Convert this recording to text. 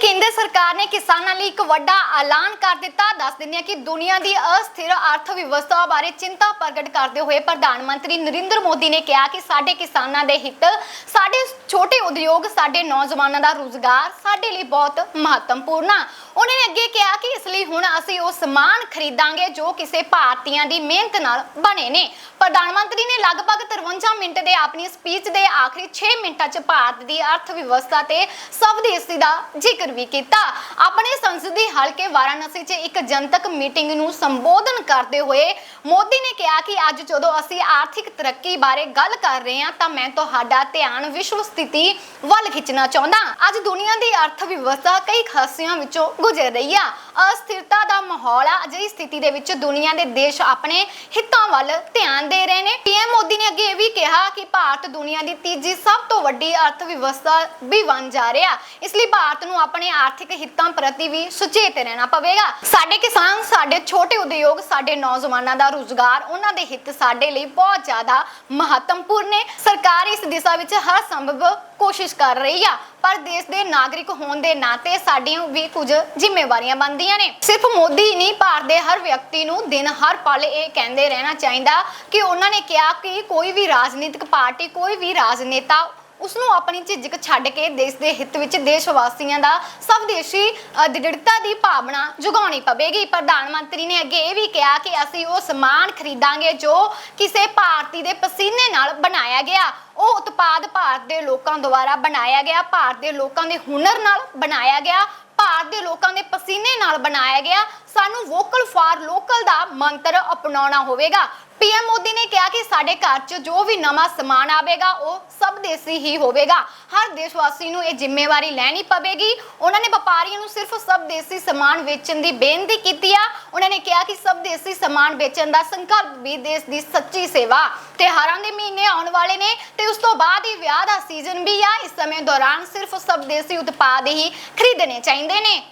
ਕੇਂਦਰ ਸਰਕਾਰ ਨੇ ਕਿਸਾਨਾਂ ਲਈ ਇੱਕ ਵੱਡਾ ਐਲਾਨ ਕਰ ਦਿੱਤਾ। ਦੱਸ ਦਿੰਦੇ ਹਾਂ ਕਿ ਦੁਨੀਆ ਦੀ ਅਸਥਿਰ ਅਰਥ ਵਿਵਸਥਾ ਬਾਰੇ ਚਿੰਤਾ ਪ੍ਰਗਟ ਕਰਦੇ ਹੋਏ ਪ੍ਰਧਾਨ ਮੰਤਰੀ ਨਰਿੰਦਰ ਮੋਦੀ ਨੇ ਕਿਹਾ ਕਿ ਸਾਡੇ ਕਿਸਾਨਾਂ ਦੇ ਹਿੱਤ, ਸਾਡੇ ਛੋਟੇ ਉਦਯੋਗ, ਸਾਡੇ ਨੌਜਵਾਨਾਂ ਦਾ ਰੋਜ਼ਗਾਰ ਸਾਡੇ ਲਈ ਬਹੁਤ ਮਹੱਤਵਪੂਰਨ ਆ। ਉਹਨਾਂ ਨੇ ਅੱਗੇ ਕਿਹਾ ਕਿ ਇਸ ਲਈ ਹੁਣ ਅਸੀਂ ਉਹ ਸਮਾਨ ਖਰੀਦਾਂਗੇ ਜੋ ਕਿਸੇ ਭਾਰਤੀਆਂ ਦੀ ਮਿਹਨਤ ਨਾਲ ਬਣੇ ਨੇ। ਪ੍ਰਧਾਨ ਮੰਤਰੀ ਨੇ ਲਗਭਗ 53 ਮਿੰਟ ਦੇ ਆਪਣੀ ਸਪੀਚ ਦੇ ਆਖਰੀ 6 ਮਿੰਟਾਂ 'ਚ ਭਾਰਤ ਦੀ ਅਰਥ ਵਿਵਸਥਾ ਤੇ ਸਵਦੇਸ਼ੀ ਦਾ ਜ਼ਿਕਰ ਵੀ ਕੀਤਾ। ਆਪਣੇ ਸੰਸਦੀ ਹਲਕੇ ਵਾਰਾਣਸੀ 'ਚ ਇੱਕ ਜਨਤਕ ਮੀਟਿੰਗ ਨੂੰ ਸੰਬੋਧਨ ਕਰਦੇ ਹੋਏ ਮੋਦੀ ਨੇ ਕਿਹਾ ਕਿ ਅੱਜ ਜਦੋਂ ਅਸੀਂ ਆਰਥਿਕ ਤਰੱਕੀ ਬਾਰੇ ਗੱਲ ਕਰ ਰਹੇ ਹਾਂ, ਤਾਂ ਮੈਂ ਤੁਹਾਡਾ ਧਿਆਨ ਵਿਸ਼ਵ ਸਥਿਤੀ ਵੱਲ ਖਿੱਚਣਾ ਚਾਹੁੰਦਾ ਅੱਜ ਦੁਨੀਆ ਦੀ ਅਰਥ ਵਿਵਸਥਾ ਕਈ ਖਾਸੀਆਂ ਵਿੱਚੋਂ ਗੁਜ਼ਰ ਰਹੀ ਆ। ਅਸਥਿਰਤਾ ਦਾ ਮਾਹੌਲ ਆ, ਅਜਿਹੀ ਸਥਿਤੀ ਦੇ ਵਿੱਚ ਦੁਨੀਆ ਦੇ ਦੇਸ਼ ਆਪਣੇ ਹਿੱਤਾਂ ਵੱਲ ਧਿਆਨ ਦੇ ਰਹੇ ਨੇ। ਪੀਐਮ ਮੋਦੀ ਨੇ ਅੱਗੇ ਇਹ ਵੀ ਕਿਹਾ ਕਿ ਭਾਰਤ ਦੁਨੀਆ ਦੀ ਤੀਜੀ ਸਭ ਤੋਂ ਵੱਡੀ ਅਰਥ ਵਿਵਸਥਾ ਵੀ ਬਣ ਜਾ ਰਿਹਾ। ਇਸ ਲਈ ਭਾਰਤ ਨੂੰ ਆਪਣੇ ਆਰਥਿਕ ਹਿੱਤਾਂ ਪ੍ਰਤੀ ਵੀ ਸੁਚੇਤ ਰਹਿਣਾ ਪਵੇਗਾ। ਸਾਡੇ ਕਿਸਾਨ, ਸਾਡੇ ਛੋਟੇ ਉਦਯੋਗ, ਸਾਡੇ ਨੌਜਵਾਨਾਂ ਦਾ ਰੋਜ਼ਗਾਰ, ਉਹਨਾਂ ਦੇ ਹਿੱਤ ਸਾਡੇ ਲਈ ਬਹੁਤ ਜ਼ਿਆਦਾ ਮਹੱਤਵਪੂਰਨ ਨੇ। ਸਰਕਾਰ ਇਸ ਦਿਸ਼ਾ ਵਿੱਚ ਹਰ ਸੰਭਵ ਕੋਸ਼ਿਸ਼ ਕਰ ਰਹੀ ਆ, ਪਰ ਦੇਸ਼ ਦੇ ਨਾਗਰਿਕ ਹੋਣ ਦੇ ਨਾਤੇ ਸਾਡੀਆਂ ਵੀ ਕੁਝ ਜ਼ਿੰਮੇਵਾਰੀਆਂ ਬਣਦੀਆਂ ਨੇ। ਸਿਰਫ ਮੋਦੀ ਹੀ ਨਹੀਂ, ਭਾਰਤ ਦੇ ਹਰ ਵਿਅਕਤੀ ਨੂੰ ਦਿਨ ਹਰ ਪਲ ਇਹ ਕਹਿੰਦੇ ਰਹਿਣਾ ਚਾਹੀਦਾ ਕਿ ਉਹਨਾਂ ਨੇ ਕਿਹਾ ਕਿ ਕੋਈ ਵੀ ਰਾਜਨੀਤਿਕ ਪਾਰਟੀ, ਕੋਈ ਵੀ ਰਾਜਨੇਤਾ ਉਸ ਨੂੰ ਆਪਣੀ ਝਿਜਕ ਛੱਡ ਕੇ ਦੇਸ਼ ਦੇ ਹਿੱਤ ਵਿੱਚ ਦੇਸ਼ ਵਾਸੀਆਂ ਦਾ ਸਵਦੇਸ਼ੀ ਦ੍ਰਿੜਤਾ ਦੀ ਭਾਵਨਾ ਜਗਾਉਣੀ ਪਵੇਗੀ। ਪ੍ਰਧਾਨ ਮੰਤਰੀ ਨੇ ਅੱਗੇ ਇਹ ਵੀ ਕਿਹਾ ਕਿ ਅਸੀਂ ਉਹ ਸਮਾਨ ਖਰੀਦਾਂਗੇ ਜੋ ਕਿਸੇ ਭਾਰਤੀ ਦੇ ਪਸੀਨੇ ਨਾਲ ਬਣਾਇਆ ਗਿਆ। ਉਹ ਉਤਪਾਦ ਭਾਰਤ ਦੇ ਲੋਕਾਂ ਦੁਆਰਾ ਬਣਾਇਆ ਗਿਆ, ਭਾਰਤ ਦੇ ਲੋਕਾਂ ਦੇ ਹੁਨਰ ਨਾਲ ਬਣਾਇਆ ਗਿਆ, ਭਾਰਤ ਦੇ ਲੋਕ ਪਸੀਨੇ ਨਾਲ ਬਣਾਇਆ ਗਿਆ। ਸਾਨੂੰ ਵੋਕਲ ਫਾਰ ਲੋਕਲ ਦਾ ਮੰਤਰ ਅਪਣਾਉਣਾ ਹੋਵੇਗਾ। ਪੀਐਮ ਮੋਦੀ ਨੇ ਕਿਹਾ ਕਿ ਸਾਡੇ ਘਰ 'ਚ ਜੋ ਵੀ ਨਵਾਂ ਸਮਾਨ ਆਵੇਗਾ, ਉਹ ਸਭ ਦੇਸੀ ਹੀ ਹੋਵੇਗਾ। ਹਰ ਦੇਸ਼ਵਾਸੀ ਨੂੰ ਇਹ ਜ਼ਿੰਮੇਵਾਰੀ ਲੈਣੀ ਪਵੇਗੀ। ਉਹਨਾਂ ਨੇ ਵਪਾਰੀਆਂ ਨੂੰ ਸਿਰਫ ਸਭ ਦੇਸੀ ਸਮਾਨ ਵੇਚਣ ਦੀ ਬੇਨਤੀ ਕੀਤੀ ਆ। ਉਹਨਾਂ ਨੇ ਕਿਹਾ ਕਿ ਸਭ ਦੇਸੀ ਸਮਾਨ ਵੇਚਣ ਦਾ ਸੰਕਲਪ ਵੀ ਦੇਸ਼ ਦੀ ਸੱਚੀ ਸੇਵਾ ਤਿਉਹਾਰਾਂ ਦੇ ਮਹੀਨੇ ਆਉਣ ਵਾਲੇ ਨੇ ਤੇ ਉਸ ਤੋਂ ਬਾਅਦ ਹੀ ਵਿਆਹ ਦਾ ਸੀਜ਼ਨ ਵੀ ਆ। ਇਸ ਸਮੇਂ ਦੌਰਾਨ ਸਿਰਫ ਸਭ ਦੇਸੀ ਉਤਪਾਦ ਹੀ ਖਰੀਦਣੇ ਚਾਹੀਦੇ ਨੇ।